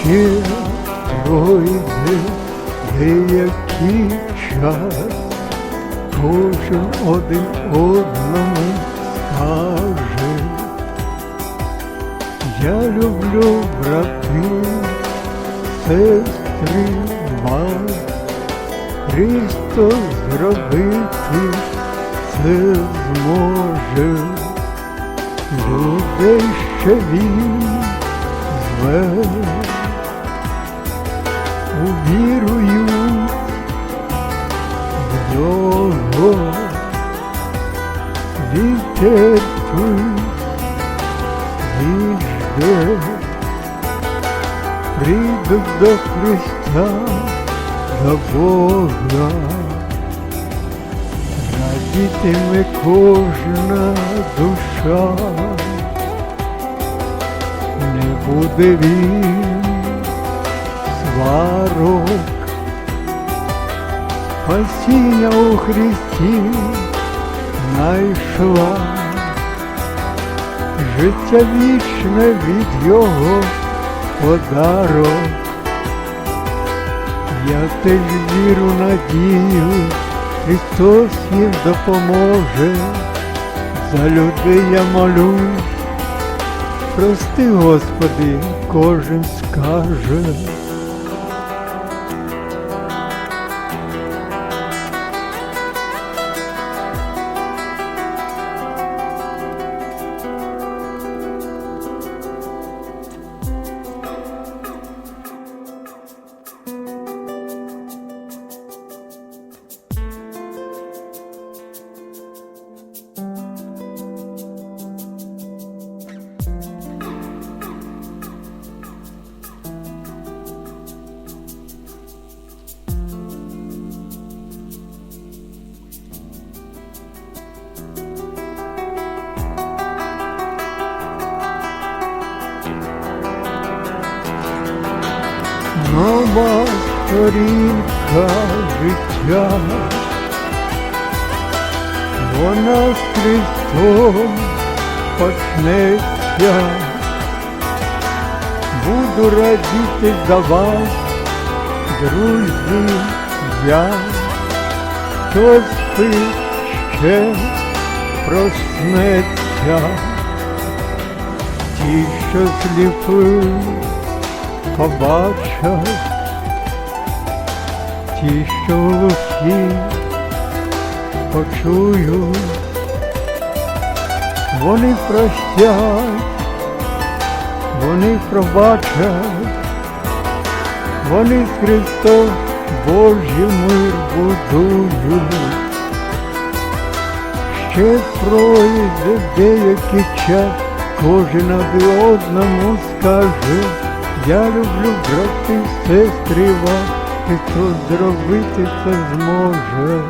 ще пройде деякий час, кожен один одному скаже. Я люблю брати, сестри, вас, Христос зробити це зможе. Людей ще він зве, увірують в нього, відтерпить, віджде, прийдуть до Христа, до Бога. Радітиме кожна душа, не буде він спасіння у Христі знайшла, життя вічне від Його подарок. Я теж віру, надію, Христос їм допоможе, за людей я молюсь, прости, Господи, кожен скаже. Нова сторінка життя, вона з Христом почнеться. Буду радіти за вас, друзі, я, хто спить ще проснеться, ті, що сліпи побачать, ті, що глухі почують, вони простять, вони пробачать, вони з Христом Божий мир будують. Ще пройде деякий час, кожен одному скаже, я люблю брати, сестри вас, і хто зробити це зможе.